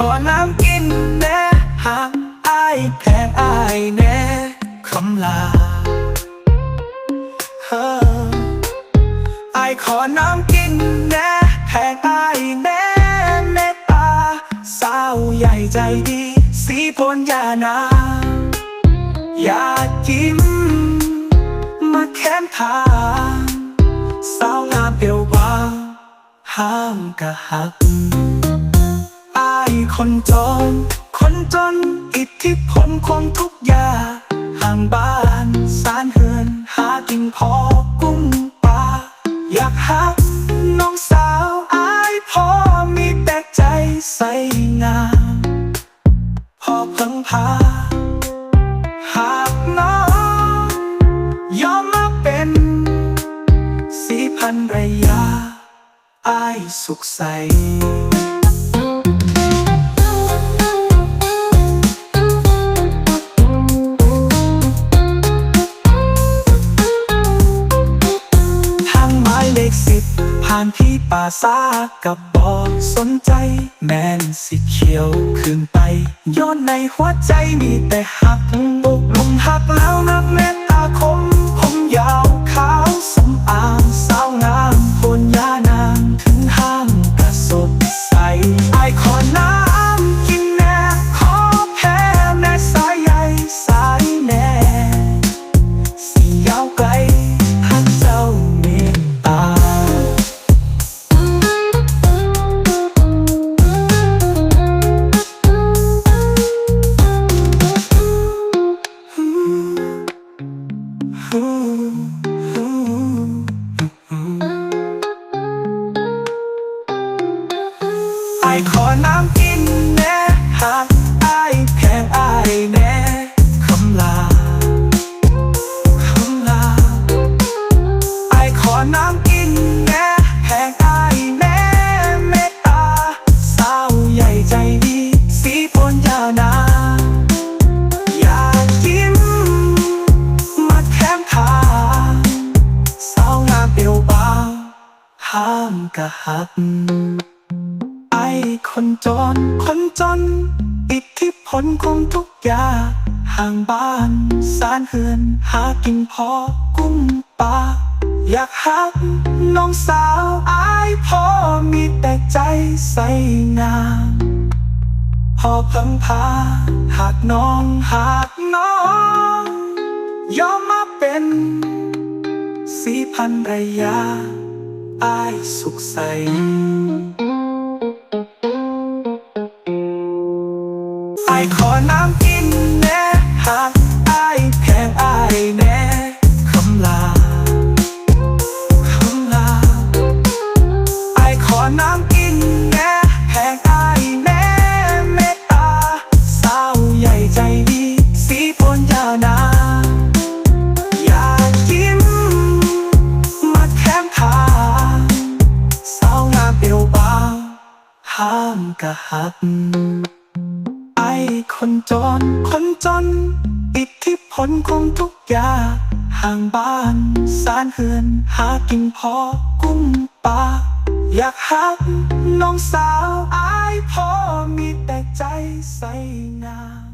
ขอน้ำกินแน่หากอายแพ้อายแน่คำลาเฮ้ออายขอน้ำกินแน่แพ้อายแน่เมตตาสาวใหญ่ใจดี สีพนยานาอยากกินมาแค้นทางสาวงามเอวบางห้ามกะหัก คนจน คนจน อิทธิพลของทุกอย่าห่างบ้านสารเฮือนหากินพอกุ้งปลาอยากหักน้องสาวอายพอมีแต่ใจใสงามพอเพิ่งพาหากน้องยอมมาเป็นสีพันรยาอายสุขใสานที่ป่าซากับบอกสนใจ แมนสีเขียวขึ้นไปย้อนในหัวใจมีแต่หักบุกลงหัก อายขอน้ำกินแน่หากไอายแพงไอายแน่คำลาคำลาไอายขอน้ำกินแน่แพงไอายแน่เมตตาสาวใหญ่ใจดีสีพนยาวนาอยากกินมาแคมทาสาวงามเอวบางห้ามกะหัก จนคนจน อิทธิพลของทุกอย่างห่างบ้าน สารเฮือน หากินพอกุ้งปลาอยากหักน้องสาวอายพอมีแต่ใจใสงามพอเพิ่งพาหากน้องหากน้อง ยอมมาเป็นสีพันรยาอายสุขใส น้ำกินแน่แพงไอายแน่เมตตาสาวใหญ่ใจดี สีพนยานาอยากกินมาแคมทาสาวงามเอวบางห้ามกะหักไอคนจนคนจน อิทธิพลของทุกอย่างห่างบ้าน สารเฮือน หากินพอกุ้งปลา อยากหักน้องสาวอายพอมีแต่ใจใสงาม